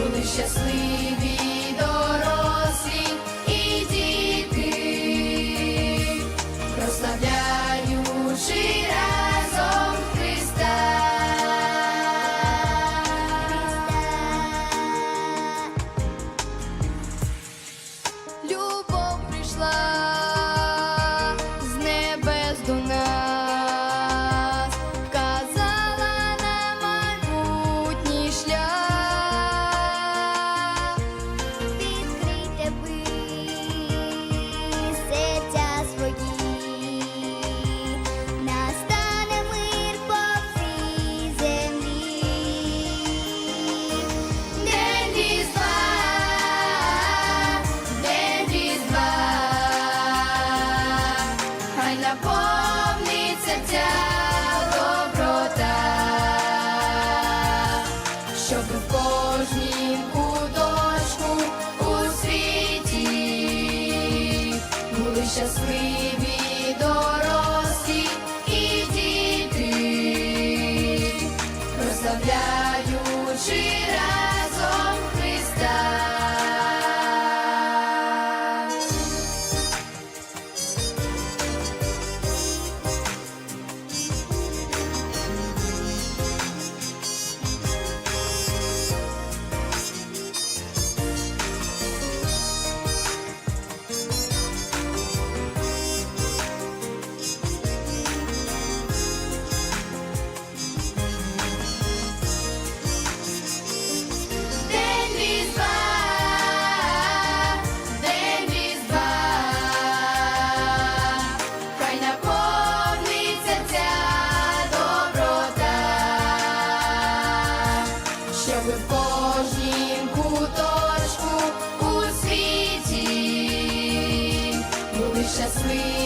Буде щасливі. щоб в кожній куточку у світі були щасливі. Just me.